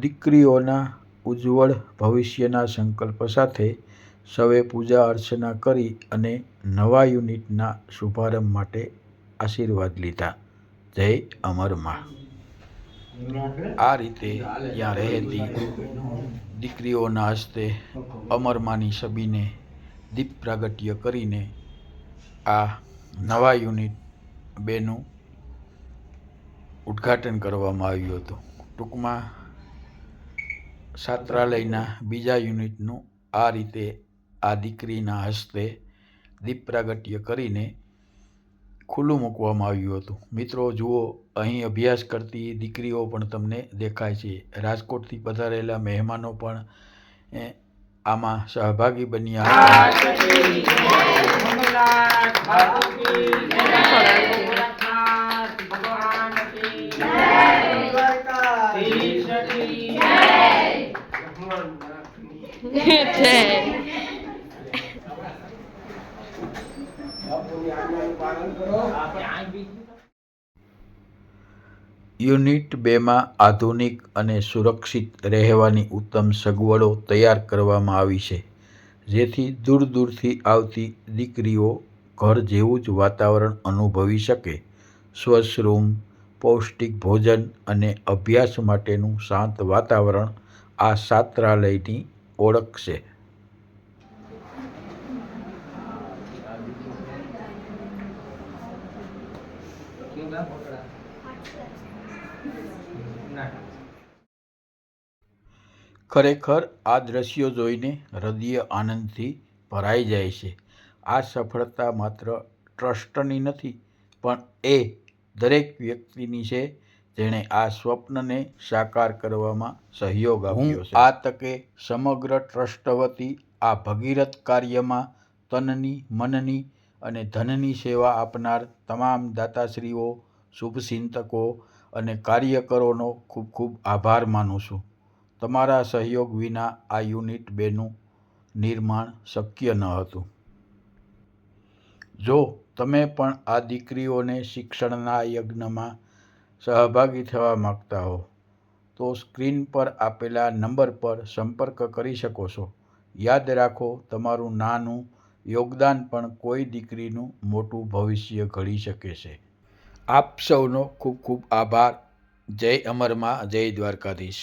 દીકરીઓના ઉજ્જવળ ભવિષ્યના સંકલ્પ સાથે સૌએ પૂજા અર્ચના કરી અને નવા યુનિટના શુભારંભ માટે આશીર્વાદ લીધા. જય અમરમાં. આ રીતે ત્યાં રહેતી દીકરીઓના હસ્તે અમરમાની છબીને દીપ પ્રાગટ્ય કરીને આ નવા યુનિટ બેનું ઉદ્ઘાટન કરવામાં આવ્યું હતું. ટૂંકમાં છાત્રાલયના બીજા યુનિટનું આ રીતે આ દીકરીના હસ્તે દીપ પ્રાગટ્ય કરીને ખુલ્લું મૂકવામાં આવ્યું હતું. મિત્રો, જુઓ, અહીં અભ્યાસ કરતી દીકરીઓ પણ તમને દેખાય છે. રાજકોટથી પધારેલા મહેમાનો પણ આમાં સહભાગી બન્યા હતા યુનિટ બેમાં આધુનિક અને સુરક્ષિત રહેવાની ઉત્તમ સગવડો તૈયાર કરવામાં આવી છે, જેથી દૂર દૂરથી આવતી દીકરીઓ ઘર જેવું જ વાતાવરણ અનુભવી શકે. સ્વચ્છ રૂમ, પૌષ્ટિક ભોજન અને અભ્યાસ માટેનું શાંત વાતાવરણ આ છાત્રાલયની ઓળખ છે ખરેખર આ દ્રશ્યો જોઈને હૃદય આનંદથી ભરાઈ જાય છે. આ સફળતા માત્ર ટ્રસ્ટની નથી, પણ એ દરેક વ્યક્તિની છે જેણે આ સ્વપ્નને સાકાર કરવામાં સહયોગ આપ્યો છે. આ તકે સમગ્ર ટ્રસ્ટ વતી આ ભગીરથ કાર્યમાં તનની મનની અને ધનની સેવા આપનાર તમામ દાતાશ્રીઓ શુભચિંતકો અને કાર્યકરોનો ખૂબ ખૂબ આભાર માનું છું. તમારા સહયોગ વિના આ યુનિટ બેનું નિર્માણ શક્ય ન હતું. જો તમે પણ આ દીકરીઓને શિક્ષણના યજ્ઞમાં સહભાગી થવા માગતા હો, તો સ્ક્રીન પર આપેલા નંબર પર સંપર્ક કરી શકો છો. યાદ રાખો, તમારું નાનું યોગદાન પણ કોઈ દીકરીનું મોટું ભવિષ્ય ઘડી શકે છે. આપ સૌનો ખૂબ ખૂબ આભાર. જય અમરમાં, જય દ્વારકાધીશ.